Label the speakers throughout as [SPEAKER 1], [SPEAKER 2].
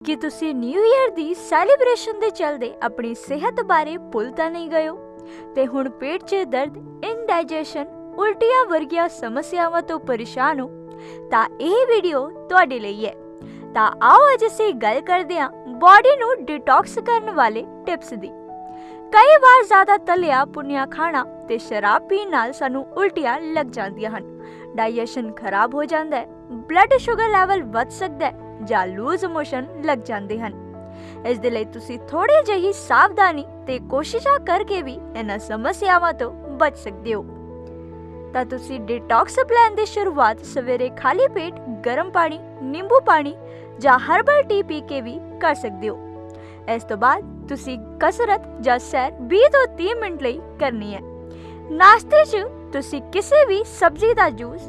[SPEAKER 1] ਕੀ ਤੁਸੀਂ new year ਦੀ celebration ਦੇ ਚਲਦੇ ਆਪਣੀ ਸਿਹਤ ਬਾਰੇ ਭੁੱਲ ਤਾਂ ਨਹੀਂ ਗਏ ਹੋ? ਤੇ ਹੁਣ ਪੇਟ 'ਚ ਦਰਦ ਇਨਡਾਈਜੈਸ਼ਨ ਉਲਟੀਆਂ ਵਰਗੀਆਂ ਸਮੱਸਿਆਵਾਂ ਤੋਂ ਪਰੇਸ਼ਾਨ ਹੋ, ਤਾਂ ਇਹ ਵੀਡੀਓ ਤੁਹਾਡੇ ਲਈ ਹੈ। ਤਾਂ ਆਓ ਅੱਜ ਅਸੀਂ ਗੱਲ ਕਰਦੇ ਹਾਂ ਬਾਡੀ ਨੂੰ ਡਿਟੌਕਸ ਕਰਨ ਵਾਲੇ ਟਿਪਸ ਦੀ। ਕਈ ਵਾਰ ਜ਼ਿਆਦਾ ਤਲਿਆ ਪੁੰਨਿਆ ਖਾਣਾ ਤੇ ਸ਼ਰਾਬ ਪੀਣ ਨਾਲ ਸਾਨੂੰ ਉਲਟੀਆਂ ਲੱਗ ਜਾਂਦੀਆਂ ਹਨ। ਡਾਈਜੈਸ਼ਨ ਖਰਾਬ ਹੋ ਜਾਂਦਾ ਹੈ ਬਲੱਡ ਸ਼ੂਗਰ ਲੈਵਲ ਵੱਧ ਸਕਦਾ ਹੈ ਜਾਂ ਲੂਜ਼ ਮੋਸ਼ਨ ਲੱਗ ਜਾਂਦੇ ਹਨ। ਇਸ ਦੇ ਲਈ ਤੁਸੀਂ ਥੋੜੀ ਜਿਹੀ ਸਾਵਧਾਨੀ ਤੇ ਕੋਸ਼ਿਸ਼ਾਂ ਕਰਕੇ ਵੀ ਇਹਨਾਂ ਸਮੱਸਿਆਵਾਂ ਤੋਂ ਬਚ ਸਕਦੇ ਹੋ। ਤਾਂ ਤੁਸੀਂ ਡਿਟੌਕਸ ਪਲਾਨ ਦੀ ਸ਼ੁਰੂਆਤ ਸਵੇਰੇ ਖਾਲੀ ਪੇਟ ਗਰਮ ਪਾਣੀ, ਨਿੰਬੂ ਪਾਣੀ ਜਾਂ ਹਰਬਲ ਟੀ ਪੀ ਕੇ ਵੀ ਕਰ ਸਕਦੇ ਹੋ। ਇਸ ਤੋਂ ਬਾਅਦ ਤੁਸੀਂ ਕਸਰਤ ਜਾਂ ਸੈਰ 20 ਤੋਂ 30 ਮਿੰਟ ਲਈ ਕਰਨੀ ਹੈ। ਨਾਸ਼ਤੇ 'ਚ ਤੁਸੀਂ ਕਿਸੇ ਵੀ ਸਬਜ਼ੀ ਦਾ ਜੂਸ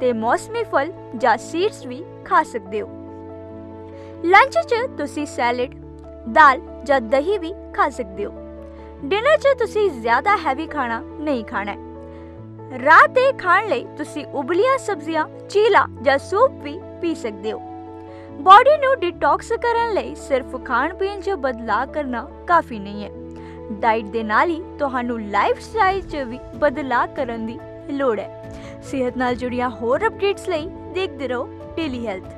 [SPEAKER 1] ਤੇ ਮੌਸਮੀ ਫਲ ਜਾਂ ਸੀਡਸ ਵੀ ਖਾ ਸਕਦੇ ਹੋ। ਲੰਚ 'ਚ ਤੁਸੀਂ ਸੈਲਡ ਦਾਲ ਜਾਂ ਦਹੀਂ ਵੀ ਖਾ ਸਕਦੇ ਹੋ। ਡਿਨਰ 'ਚ ਤੁਸੀਂ ਜ਼ਿਆਦਾ ਹੈਵੀ ਖਾਣਾ ਨਹੀਂ ਖਾਣਾ ਹੈ। ਰਾਤ ਦੇ ਖਾਣ ਲਈ ਤੁਸੀਂ ਉਬਲੀਆਂ ਸਬਜ਼ੀਆਂ, ਚੀਲਾ ਜਾਂ ਸੂਪ ਵੀ ਪੀ ਸਕਦੇ ਹੋ। ਬਾਡੀ ਨੂੰ ਡਿਟੌਕਸ ਕਰਨ ਲਈ ਸਿਰਫ ਖਾਣ ਪੀਣ 'ਚ ਬਦਲਾਅ ਕਰਨਾ ਕਾਫੀ ਨਹੀਂ ਹੈ। ਡਾਈਟ ਦੇ ਨਾਲ ਹੀ ਤੁਹਾਨੂੰ ਲਾਈਫ ਸਟਾਈਲ 'ਚ ਵੀ ਬਦਲਾਅ ਕਰਨ ਦੀ ਲੋੜ ਹੈ। ਸਿਹਤ ਨਾਲ ਜੁੜੀਆਂ ਹੋਰ ਅਪਡੇਟਸ ਲਈ ਦੇਖਦੇ ਰਹੋ ਡੇਲੀ ਹੈਲਥ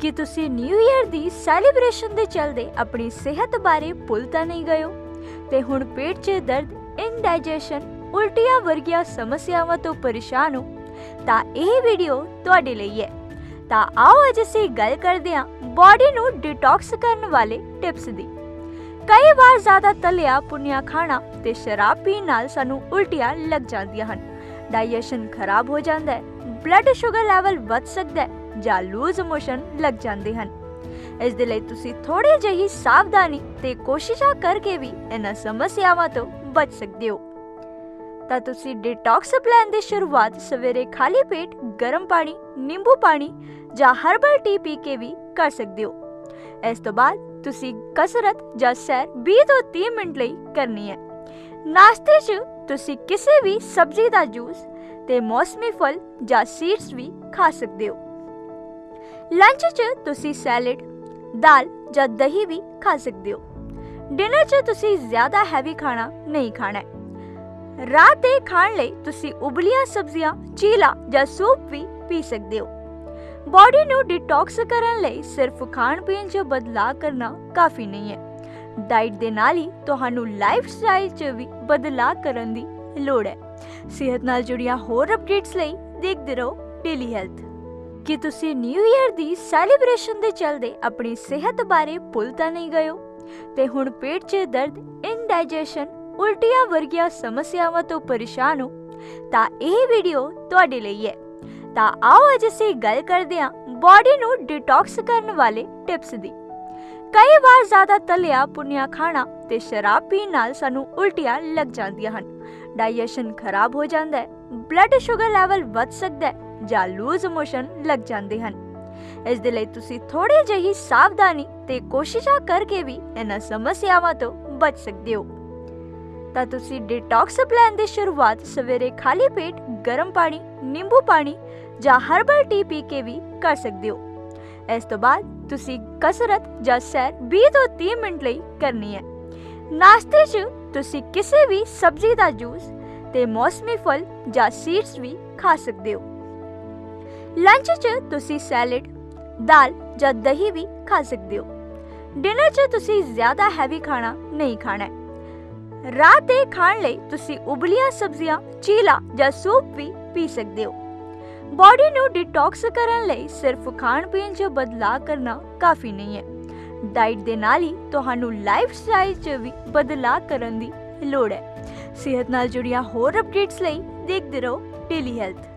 [SPEAKER 1] ਕੀ ਤੁਸੀਂ ਨਿਊ ਈਅਰ ਦੀ ਸੈਲੀਬ੍ਰੇਸ਼ਨ ਦੇ ਚਲਦੇ ਆਪਣੀ ਸਿਹਤ ਬਾਰੇ ਭੁੱਲ ਤਾਂ ਨਹੀਂ ਗਏ ਹੋ? ਤੇ ਹੁਣ ਪੇਟ 'ਚ ਦਰਦ ਇਨਡਾਈਜੈਸ਼ਨ ਉਲਟੀਆਂ ਵਰਗੀਆਂ ਸਮੱਸਿਆਵਾਂ ਤੋਂ ਪਰੇਸ਼ਾਨ ਹੋ? ਤਾਂ ਇਹ ਵੀਡੀਓ ਤੁਹਾਡੇ ਲਈ ਹੈ। ਤਾਂ ਆਓ ਅੱਜ ਅਸੀਂ ਗੱਲ ਕਰਦੇ ਹਾਂ ਬਾਡੀ ਨੂੰ ਡਿਟੌਕਸ ਕਰਨ ਵਾਲੇ ਟਿਪਸ ਦੀ। ਕਈ ਵਾਰ ਜ਼ਿਆਦਾ ਤਲਿਆ ਪੁੰਨਿਆ ਖਾਣਾ ਤੇ ਸ਼ਰਾਬ ਪੀਣ ਨਾਲ ਸਾਨੂੰ ਉਲਟੀਆਂ ਲੱਗ ਜਾਂਦੀਆਂ ਹਨ। ਡਾਈਜੈਸ਼ਨ ਖਰਾਬ ਹੋ ਜਾਂਦਾ ਹੈ ਬਲੱਡ ਸ਼ੂਗਰ ਲੈਵਲ ਵੱਧ ਸਕਦਾ ਹੈ ਜਾਂ ਲੂਜ਼ ਮੋਸ਼ਨ ਲੱਗ ਜਾਂਦੇ ਹਨ। ਇਸ ਦੇ ਲਈ ਤੁਸੀਂ ਥੋੜੀ ਜਿਹੀ ਸਾਵਧਾਨੀ ਤੇ ਕੋਸ਼ਿਸ਼ਾਂ ਕਰਕੇ ਵੀ ਇਹਨਾਂ ਸਮੱਸਿਆਵਾਂ ਤੋਂ ਬਚ ਸਕਦੇ ਹੋ। ਤਾਂ ਤੁਸੀਂ ਡਿਟੌਕਸ ਪਲਾਨ ਦੀ ਸ਼ੁਰੂਆਤ ਸਵੇਰੇ ਖਾਲੀ ਪੇਟ ਗਰਮ ਪਾਣੀ, ਨਿੰਬੂ ਪਾਣੀ ਜਾਂ ਹਰਬਲ ਟੀ ਪੀ ਕੇ ਵੀ ਕਰ ਸਕਦੇ ਹੋ। ਇਸ ਤੋਂ ਬਾਅਦ ਤੁਸੀਂ ਕਸਰਤ ਜਾਂ ਸੈਰ 20 ਤੋਂ 30 ਮਿੰਟ ਲਈ ਕਰਨੀ ਹੈ। ਨਾਸ਼ਤੇ 'ਚ ਤੁਸੀਂ ਕਿਸੇ ਵੀ ਸਬਜ਼ੀ ਦਾ ਜੂਸ ਤੇ ਮੌਸਮੀ ਫਲ ਜਾਂ ਸੀਡਸ ਵੀ ਖਾ ਸਕਦੇ ਹੋ। ਲੰਚ 'ਚ ਤੁਸੀਂ ਸੈਲਡ, ਦਾਲ ਜਾਂ ਦਹੀਂ ਵੀ ਖਾ ਸਕਦੇ ਹੋ। ਡਿਨਰ 'ਚ ਤੁਸੀਂ ਜ਼ਿਆਦਾ ਹੈਵੀ ਖਾਣਾ ਨਹੀਂ ਖਾਣਾ ਹੈ। ਰਾਤ ਦੇ ਖਾਣ ਲਈ ਤੁਸੀਂ ਉਬਲੀਆਂ ਸਬਜ਼ੀਆਂ, ਚੀਲਾ ਜਾਂ ਸੂਪ ਵੀ ਪੀ ਸਕਦੇ ਹੋ। ਬਾਡੀ ਨੂੰ ਡਿਟੌਕਸ ਕਰਨ ਲਈ ਸਿਰਫ ਖਾਣ ਪੀਣ 'ਚ ਬਦਲਾਅ ਕਰਨਾ ਕਾਫੀ ਨਹੀਂ ਹੈ। ਡਾਈਟ ਦੇ ਨਾਲ ਹੀ ਤੁਹਾਨੂੰ ਲਾਈਫ ਸਟਾਈਲ 'ਚ ਵੀ ਬਦਲਾਅ ਕਰਨ ਦੀ ਲੋੜ ਹੈ। ਸਿਹਤ ਨਾਲ ਜੁੜੀਆਂ ਹੋਰ ਅਪਡੇਟਸ ਲਈ ਦੇਖਦੇ ਰਹੋ ਡੇਲੀ ਹੈਲਥ ਕਿ ਤੁਸੀਂ ਨਿਊ ਈਅਰ ਦੀ ਸੈਲੀਬ੍ਰੇਸ਼ਨ ਦੇ ਚਲਦੇ ਆਪਣੀ ਸਿਹਤ ਬਾਰੇ ਭੁੱਲ ਤਾਂ ਨਹੀਂ ਗਏ ਹੋ? ਤੇ ਹੁਣ ਪੇਟ 'ਚ ਦਰਦ ਇਨਡਾਈਜੈਸ਼ਨ ਉਲਟੀਆਂ ਵਰਗੀਆਂ ਸਮੱਸਿਆਵਾਂ ਤੋਂ ਪਰੇਸ਼ਾਨ ਹੋ? ਤਾਂ ਇਹ ਵੀਡੀਓ ਤੁਹਾਡੇ ਲਈ ਹੈ। ਤਾਂ ਆਓ ਅੱਜ ਅਸੀਂ ਗੱਲ ਕਰਦੇ ਹਾਂ ਬਾਡੀ ਨੂੰ ਡਿਟੌਕਸ ਕਰਨ ਵਾਲੇ ਟਿਪਸ ਦੀ। ਕਈ ਵਾਰ ਜ਼ਿਆਦਾ ਤਲਿਆ ਪੁੰਨਿਆ ਖਾਣਾ ਤੇ ਸ਼ਰਾਬ ਪੀਣ ਨਾਲ ਸਾਨੂੰ ਉਲਟੀਆਂ ਲੱਗ ਜਾਂਦੀਆਂ ਹਨ। ਡਾਈਜੈਸ਼ਨ ਖਰਾਬ ਹੋ ਜਾਂਦਾ ਹੈ। ਬਲੱਡ ਸ਼ੂਗਰ ਲੈਵਲ ਵੱਧ ਸਕਦਾ ਹੈ। ਜਾਂ ਲੂਜ਼ ਮੋਸ਼ਨ ਲੱਗ ਜਾਂਦੇ ਹਨ। ਇਸ ਦੇ ਲਈ ਤੁਸੀਂ ਥੋੜੀ ਜਿਹੀ ਸਾਵਧਾਨੀ ਤੇ ਕੋਸ਼ਿਸ਼ਾਂ ਕਰਕੇ ਵੀ ਇਹਨਾਂ ਸਮੱਸਿਆਵਾਂ ਤੋਂ ਬਚ ਸਕਦੇ ਹੋ। ਤਾਂ ਤੁਸੀਂ ਡਿਟੌਕਸ ਪਲਾਨ ਦੀ ਸ਼ੁਰੂਆਤ ਸਵੇਰੇ ਖਾਲੀ ਪੇਟ ਗਰਮ ਪਾਣੀ, ਨਿੰਬੂ ਪਾਣੀ ਜਾਂ ਹਰਬਲ ਟੀ ਪੀ ਕੇ ਵੀ ਕਰ ਸਕਦੇ ਹੋ। ਇਸ ਤੋਂ ਬਾਅਦ ਤੁਸੀਂ ਕਸਰਤ ਜਾਂ ਸੈਰ 20 ਤੋਂ 30 ਮਿੰਟ ਲਈ ਕਰਨੀ ਹੈ। ਨਾਸ਼ਤੇ 'ਚ ਤੁਸੀਂ ਕਿਸੇ ਵੀ ਸਬਜ਼ੀ ਦਾ ਜੂਸ ਤੇ ਮੌਸਮੀ ਫਲ ਜਾਂ ਸੀਡਸ ਵੀ ਖਾ ਸਕਦੇ ਹੋ। ਲੰਚ 'ਚ ਤੁਸੀਂ ਸੈਲਡ, ਦਾਲ ਜਾਂ ਦਹੀਂ ਵੀ ਖਾ ਸਕਦੇ ਹੋ। ਡਿਨਰ 'ਚ ਤੁਸੀਂ ਜ਼ਿਆਦਾ ਹੈਵੀ ਖਾਣਾ ਨਹੀਂ ਖਾਣਾ ਹੈ। ਰਾਤ ਦੇ ਖਾਣ ਲਈ ਤੁਸੀਂ ਉਬਲੀਆਂ ਸਬਜ਼ੀਆਂ, ਚੀਲਾ ਜਾਂ ਸੂਪ ਵੀ ਪੀ ਸਕਦੇ ਹੋ। ਬਾਡੀ ਨੂੰ ਡਿਟੌਕਸ ਕਰਨ ਲਈ ਸਿਰਫ ਖਾਣ ਪੀਣ 'ਚ ਬਦਲਾਅ ਕਰਨਾ ਕਾਫੀ ਨਹੀਂ ਹੈ। ਡਾਈਟ ਦੇ ਨਾਲ ਹੀ ਤੁਹਾਨੂੰ ਲਾਈਫ ਸਟਾਈਲ 'ਚ ਵੀ ਬਦਲਾਅ ਕਰਨ ਦੀ ਲੋੜ ਹੈ। ਸਿਹਤ ਨਾਲ ਜੁੜੀਆਂ ਹੋਰ ਅਪਡੇਟਸ ਲਈ ਦੇਖਦੇ ਰਹੋ ਡੇਲੀ ਹੈਲਥ